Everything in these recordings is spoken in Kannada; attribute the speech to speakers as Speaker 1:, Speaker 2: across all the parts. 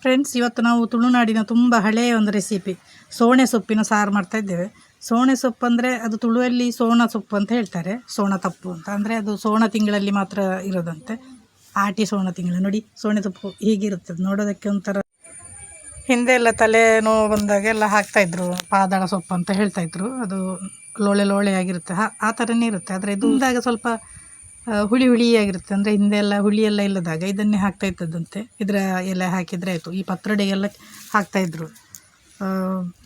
Speaker 1: ಫ್ರೆಂಡ್ಸ್ ಇವತ್ತು ನಾವು ತುಳುನಾಡಿನ ತುಂಬ ಹಳೆಯ ಒಂದು ರೆಸಿಪಿ ಸೋಣೆ ಸೊಪ್ಪಿನ ಸಾರು ಮಾಡ್ತಾ ಇದ್ದೇವೆ. ಸೋಣೆ ಸೊಪ್ಪು ಅಂದರೆ ಅದು ತುಳುವಲ್ಲಿ ಸೋಣ ಸೊಪ್ಪು ಅಂತ ಹೇಳ್ತಾರೆ ಸೋಣ ತಪ್ಪು ಅಂತ. ಅಂದರೆ ಅದು ಸೋಣ ತಿಂಗಳಲ್ಲಿ ಮಾತ್ರ ಇರೋದಂತೆ. ಆಟಿ ಸೋಣ ತಿಂಗಳು. ನೋಡಿ ಸೋಣೆ ಸೊಪ್ಪು ಹೀಗಿರುತ್ತೆ ಅದು ನೋಡೋದಕ್ಕೆ ಒಂಥರ. ಹಿಂದೆ ಎಲ್ಲ ತಲೆ ನೋವು ಬಂದಾಗ ಎಲ್ಲ ಹಾಕ್ತಾಯಿದ್ರು ಪಾದಾಳ ಸೊಪ್ಪು ಅಂತ ಹೇಳ್ತಾಯಿದ್ರು ಅದು ಲೋಳೆ ಲೋಳೆ ಆಗಿರುತ್ತೆ. ಆ- ಥರನೇ ಇರುತ್ತೆ. ಆದರೆ ಇದು ಸ್ವಲ್ಪ ಹುಳಿ ಹುಳಿಯಾಗಿರುತ್ತೆ. ಅಂದರೆ ಹಿಂದೆ ಎಲ್ಲ ಹುಳಿ ಎಲ್ಲ ಇಲ್ಲದಾಗ ಇದನ್ನೇ ಹಾಕ್ತಾ ಇದ್ದದ್ದಂತೆ. ಇದರ ಎಲೆ ಹಾಕಿದರೆ ಆಯಿತು. ಈ ಪತ್ರೊಡೆಗೆಲ್ಲ ಹಾಕ್ತಾಯಿದ್ರು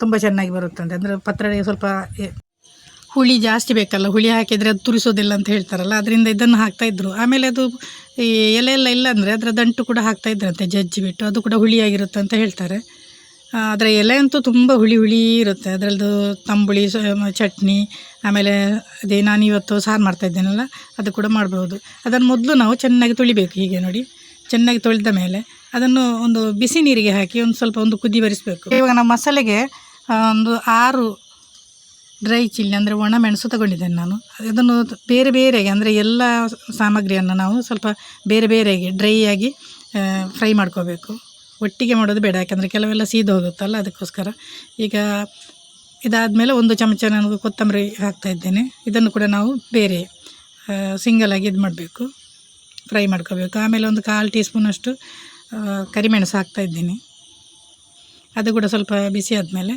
Speaker 1: ತುಂಬ ಚೆನ್ನಾಗಿ ಬರುತ್ತಂತೆ. ಅಂದರೆ ಪತ್ರೊಡೆಗೆ ಸ್ವಲ್ಪ ಹುಳಿ ಜಾಸ್ತಿ ಬೇಕಲ್ಲ. ಹುಳಿ ಹಾಕಿದರೆ ಅದು ತುರಿಸೋದಿಲ್ಲ ಅಂತ ಹೇಳ್ತಾರಲ್ಲ. ಅದರಿಂದ ಇದನ್ನು ಹಾಕ್ತಾಯಿದ್ರು ಆಮೇಲೆ ಅದು ಎಲೆ ಎಲ್ಲ ಇಲ್ಲ ಅಂದರೆ ಅದರ ದಂಟು ಕೂಡ ಹಾಕ್ತಾಯಿದ್ರಂತೆ ಜಜ್ಜಿ ಬಿಟ್ಟು ಅದು ಕೂಡ ಹುಳಿಯಾಗಿರುತ್ತೆ ಅಂತ ಹೇಳ್ತಾರೆ. ಅದರ ಎಲೆ ಅಂತೂ ತುಂಬ ಹುಳಿ ಹುಳಿ ಇರುತ್ತೆ. ಅದರದ್ದು ತಂಬುಳಿ ಚಟ್ನಿ, ಆಮೇಲೆ ಅದೇ ನಾನು ಇವತ್ತು ಸಾರು ಮಾಡ್ತಾ ಇದ್ದೇನಲ್ಲ, ಅದು ಕೂಡ ಮಾಡ್ಬೋದು. ಅದನ್ನು ಮೊದಲು ನಾವು ಚೆನ್ನಾಗಿ ತೊಳಿಬೇಕು ಹೀಗೆ ನೋಡಿ. ಚೆನ್ನಾಗಿ ತೊಳೆದ ಮೇಲೆ ಅದನ್ನು ಒಂದು ಬಿಸಿ ನೀರಿಗೆ ಹಾಕಿ ಒಂದು ಸ್ವಲ್ಪ ಒಂದು ಕುದಿ ಬರಿಸಬೇಕು. ಇವಾಗ ನಾವು ಮಸಾಲೆಗೆ ಒಂದು ಆರು ಡ್ರೈ ಚಿಲ್ಲಿ ಅಂದರೆ ಒಣ ಮೆಣಸು ತಗೊಂಡಿದ್ದೇನೆ ನಾನು. ಅದನ್ನು ಬೇರೆ ಬೇರೆಗೆ ಅಂದರೆ ಎಲ್ಲ ಸಾಮಗ್ರಿಯನ್ನು ನಾವು ಸ್ವಲ್ಪ ಬೇರೆ ಬೇರೆಗೆ ಡ್ರೈ ಆಗಿ ಫ್ರೈ ಮಾಡ್ಕೋಬೇಕು. ಒಟ್ಟಿಗೆ ಮಾಡೋದು ಬೇಡ. ಯಾಕಂದರೆ ಕೆಲವೆಲ್ಲ ಸೀದು ಹೋಗುತ್ತಲ್ಲ, ಅದಕ್ಕೋಸ್ಕರ. ಈಗ ಇದಾದಮೇಲೆ ಒಂದು ಚಮಚ ನಾನು ಕೊತ್ತಂಬರಿ ಹಾಕ್ತಾ ಇದ್ದೇನೆ. ಇದನ್ನು ಕೂಡ ನಾವು ಬೇರೆ ಸಿಂಗಲಾಗಿ ಇದು ಮಾಡಬೇಕು. ಫ್ರೈ ಮಾಡ್ಕೋಬೇಕು. ಆಮೇಲೆ ಒಂದು ಕಾಲು ಟೀ ಸ್ಪೂನಷ್ಟು ಕರಿಮೆಣಸು ಹಾಕ್ತಾ ಇದ್ದೀನಿ. ಅದು ಕೂಡ ಸ್ವಲ್ಪ ಬಿಸಿ ಆದಮೇಲೆ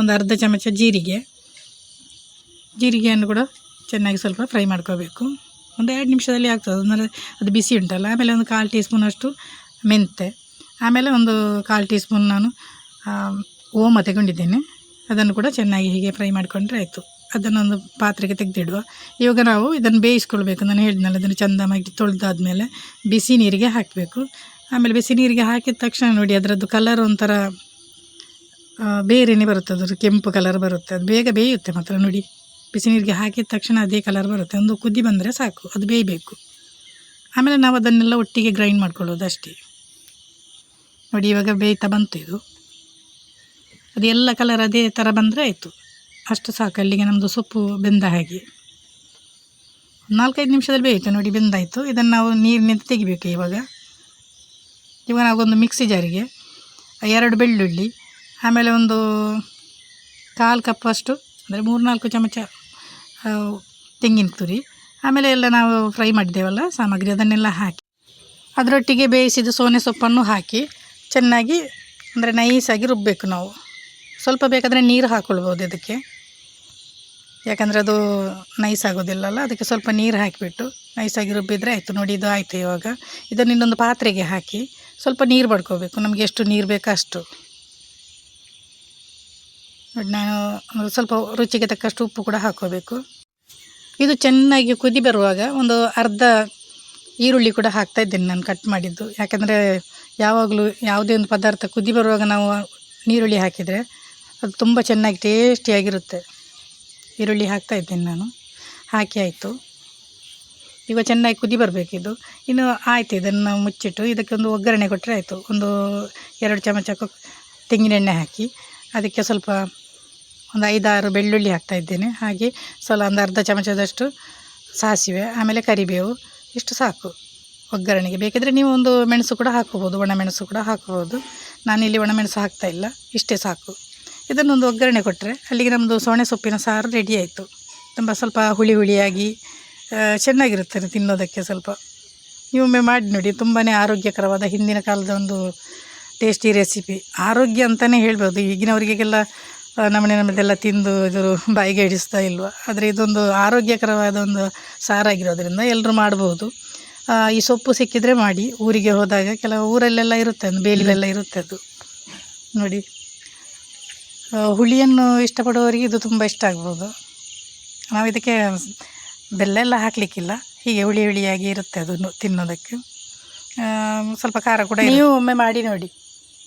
Speaker 1: ಒಂದು ಅರ್ಧ ಚಮಚ ಜೀರಿಗೆ. ಜೀರಿಗೆಯನ್ನು ಕೂಡ ಚೆನ್ನಾಗಿ ಸ್ವಲ್ಪ ಫ್ರೈ ಮಾಡ್ಕೋಬೇಕು. ಒಂದು ಎರಡು ನಿಮಿಷದಲ್ಲಿ ಆಗ್ತದೆ. ಅಂದರೆ ಅದು ಬಿಸಿ ಉಂಟಲ್ಲ. ಆಮೇಲೆ ಒಂದು ಕಾಲು ಟೀ ಸ್ಪೂನಷ್ಟು ಮೆಂತೆ ಆಮೇಲೆ ಒಂದು ಕಾಲು ಟೀ ಸ್ಪೂನ್ ನಾನು ಓಮ ತೆಗೊಂಡಿದ್ದೇನೆ. ಅದನ್ನು ಕೂಡ ಚೆನ್ನಾಗಿ ಹೀಗೆ ಫ್ರೈ ಮಾಡಿಕೊಂಡ್ರೆ ಆಯಿತು. ಅದನ್ನೊಂದು ಪಾತ್ರೆಗೆ ತೆಗೆದಿಡುವ. ಇವಾಗ ನಾವು ಇದನ್ನು ಬೇಯಿಸ್ಕೊಳ್ಬೇಕು. ನಾನು ಹೇಳಿದ್ನಲ್ಲ, ಅದನ್ನು ಚಂದವಾಗಿ ತೊಳೆದಾದ್ಮೇಲೆ ಬಿಸಿ ನೀರಿಗೆ ಹಾಕಬೇಕು. ಆಮೇಲೆ ಬಿಸಿ ನೀರಿಗೆ ಹಾಕಿದ ತಕ್ಷಣ ನೋಡಿ, ಅದರದ್ದು ಕಲರ್ ಒಂಥರ ಬೇರೆಯೇ ಬರುತ್ತೆ. ಅದ್ರ ಕೆಂಪು ಕಲರ್ ಬರುತ್ತೆ. ಅದು ಬೇಗ ಬೇಯುತ್ತೆ ಮಾತ್ರ ನೋಡಿ. ಬಿಸಿ ನೀರಿಗೆ ಹಾಕಿದ ತಕ್ಷಣ ಅದೇ ಕಲರ್ ಬರುತ್ತೆ. ಒಂದು ಕುದಿ ಬಂದರೆ ಸಾಕು. ಅದು ಬೇಯಬೇಕು. ಆಮೇಲೆ ನಾವು ಅದನ್ನೆಲ್ಲ ಒಟ್ಟಿಗೆ ಗ್ರೈಂಡ್ ಮಾಡ್ಕೊಳ್ಳೋದು ಅಷ್ಟೇ. ನೋಡಿ, ಇವಾಗ ಬೇಯ್ತಾ ಬಂತು ಇದು. ಅದು ಎಲ್ಲ ಕಲರ್ ಅದೇ ಥರ ಬಂದರೆ ಆಯಿತು. ಅಷ್ಟು ಸಾಕು ಅಲ್ಲಿಗೆ ನಮ್ಮದು ಸೊಪ್ಪು ಬೆಂದ ಹಾಗೆ. ನಾಲ್ಕೈದು ನಿಮಿಷದಲ್ಲಿ ಬೇಯಿತು, ನೋಡಿ, ಬೆಂದಾಯಿತು. ಇದನ್ನು ನಾವು ನೀರಿನಿಂದ ತೆಗಿಬೇಕು ಇವಾಗ. ಇವಾಗ ನಾವೊಂದು ಮಿಕ್ಸಿ ಜಾರಿಗೆ ಎರಡು ಬೆಳ್ಳುಳ್ಳಿ, ಆಮೇಲೆ ಒಂದು ಕಾಲು ಕಪ್ಪಷ್ಟು ಅಂದರೆ ಮೂರ್ನಾಲ್ಕು ಚಮಚ ತೆಂಗಿನ ತುರಿ. ಆಮೇಲೆ ಎಲ್ಲ ನಾವು ಫ್ರೈ ಮಾಡಿದ್ದೇವಲ್ಲ, ಸಾಮಗ್ರಿ ಅದನ್ನೆಲ್ಲ ಹಾಕಿ. ಅದರೊಟ್ಟಿಗೆ ಬೇಯಿಸಿದ ಸೋನೆ ಸೊಪ್ಪನ್ನು ಹಾಕಿ ಚೆನ್ನಾಗಿ, ಅಂದರೆ ನೈಸಾಗಿ ರುಬ್ಬಬೇಕು ನಾವು. ಸ್ವಲ್ಪ ಬೇಕಾದರೆ ನೀರು ಹಾಕ್ಕೊಳ್ಬೋದು ಇದಕ್ಕೆ. ಯಾಕಂದರೆ ಅದು ನೈಸ್ ಆಗೋದಿಲ್ಲಲ್ಲ ಅದಕ್ಕೆ ಸ್ವಲ್ಪ ನೀರು ಹಾಕಿಬಿಟ್ಟು ನೈಸಾಗಿ ರುಬ್ಬಿದರೆ ಆಯಿತು ನೋಡಿ, ಇದು ಆಯಿತು ಇವಾಗ. ಇದನ್ನು ಇನ್ನೊಂದು ಪಾತ್ರೆಗೆ ಹಾಕಿ ಸ್ವಲ್ಪ ನೀರು ಬಡ್ಕೋಬೇಕು. ನಮಗೆ ಎಷ್ಟು ನೀರು ಬೇಕೋ ಅಷ್ಟು. ನೋಡಿ, ನಾನು ಸ್ವಲ್ಪ ರುಚಿಗೆ ತಕ್ಕಷ್ಟು ಉಪ್ಪು ಕೂಡ ಹಾಕ್ಕೋಬೇಕು. ಇದು ಚೆನ್ನಾಗಿ ಕುದಿ ಬರುವಾಗ ಒಂದು ಅರ್ಧ ಈರುಳ್ಳಿ ಕೂಡ ಹಾಕ್ತಾ ಇದ್ದೇನೆ ನಾನು ಕಟ್ ಮಾಡಿದ್ದು. ಯಾಕಂದರೆ ಯಾವಾಗಲೂ ಯಾವುದೇ ಒಂದು ಪದಾರ್ಥ ಕುದಿ ಬರುವಾಗ ನಾವು ನೀರುಳ್ಳಿ ಹಾಕಿದರೆ ಅದು ತುಂಬ ಚೆನ್ನಾಗಿ ಟೇಸ್ಟಿಯಾಗಿರುತ್ತೆ ಈರುಳ್ಳಿ ಹಾಕ್ತಾ ಇದ್ದೇನೆ ನಾನು. ಹಾಕಿ ಆಯಿತು. ಈಗ ಚೆನ್ನಾಗಿ ಕುದಿ ಬರಬೇಕಿದು ಇನ್ನು ಆಯಿತು ಇದನ್ನು ಮುಚ್ಚಿಟ್ಟು ಇದಕ್ಕೆ ಒಂದು ಒಗ್ಗರಣೆ ಕೊಟ್ಟರೆ ಆಯಿತು. ಒಂದು ಎರಡು ಚಮಚ ತೆಂಗಿನೆಣ್ಣೆ ಹಾಕಿ ಅದಕ್ಕೆ ಸ್ವಲ್ಪ ಒಂದು ಐದಾರು ಬೆಳ್ಳುಳ್ಳಿ ಹಾಕ್ತಾ ಇದ್ದೇನೆ. ಹಾಗೆ ಸ್ವಲ್ಪ ಒಂದು ಅರ್ಧ ಚಮಚದಷ್ಟು ಸಾಸಿವೆ, ಆಮೇಲೆ ಕರಿಬೇವು, ಇಷ್ಟು ಸಾಕು. ಒಗ್ಗರಣೆಗೆ ಬೇಕಿದ್ರೆ ನೀವು ಒಂದು ಮೆಣಸು ಕೂಡ ಹಾಕೋಬೋದು ಒಣಮೆಣಸು ಕೂಡ ಹಾಕೋಬೋದು ನಾನಿಲ್ಲಿ ಒಣಮೆಣಸು ಹಾಕ್ತಾ ಇಲ್ಲ, ಇಷ್ಟೇ ಸಾಕು. ಇದನ್ನೊಂದು ಒಗ್ಗರಣೆ ಕೊಟ್ಟರೆ ಅಲ್ಲಿಗೆ ನಮ್ಮದು ಸೋಣೆ ಸೊಪ್ಪಿನ ಸಾರು ರೆಡಿ ಆಯಿತು. ತುಂಬ ಸ್ವಲ್ಪ ಹುಳಿ ಹುಳಿಯಾಗಿ ಚೆನ್ನಾಗಿರುತ್ತದೆ ಚೆನ್ನಾಗಿರುತ್ತೆ ತಿನ್ನೋದಕ್ಕೆ ಸ್ವಲ್ಪ. ನೀವೊಮ್ಮೆ ಮಾಡಿ ನೋಡಿ ತುಂಬಾ ಆರೋಗ್ಯಕರವಾದ ಹಿಂದಿನ ಕಾಲದ ಒಂದು ಟೇಸ್ಟಿ ರೆಸಿಪಿ ಆರೋಗ್ಯ ಅಂತಲೇ ಹೇಳ್ಬೋದು. ಈಗಿನವರಿಗೆಲ್ಲ ನಮ್ಮನೆ ನಮ್ಮದೆಲ್ಲ ತಿಂದು ಇದು ಬಾಯಿಗೆ ಹಿಡಿಸ್ತಾ ಇಲ್ವ? ಆದರೆ ಇದೊಂದು ಆರೋಗ್ಯಕರವಾದ ಒಂದು ಸಾರಾಗಿರೋದ್ರಿಂದ ಎಲ್ಲರೂ ಮಾಡ್ಬೋದು. ಈ ಸೊಪ್ಪು ಸಿಕ್ಕಿದರೆ ಮಾಡಿ. ಊರಿಗೆ ಹೋದಾಗ ಕೆಲವು ಊರಲ್ಲೆಲ್ಲ ಇರುತ್ತೆ ಅದು ಬೇಲಿಲೆಲ್ಲ ಇರುತ್ತೆ ಅದು. ನೋಡಿ. ಹುಳಿಯನ್ನು ಇಷ್ಟಪಡುವವರಿಗೆ ಇದು ತುಂಬ ಇಷ್ಟ ಆಗ್ಬೋದು. ನಾವು ಇದಕ್ಕೆ ಬೆಲ್ಲ ಎಲ್ಲ ಹಾಕಲಿಕ್ಕಿಲ್ಲ. ಹೀಗೆ ಹುಳಿ ಹುಳಿಯಾಗಿ ಇರುತ್ತೆ ಅದು ತಿನ್ನೋದಕ್ಕೆ. ಸ್ವಲ್ಪ ಖಾರ ಕೂಡ ನೀವು ಒಮ್ಮೆ ಮಾಡಿ ನೋಡಿ.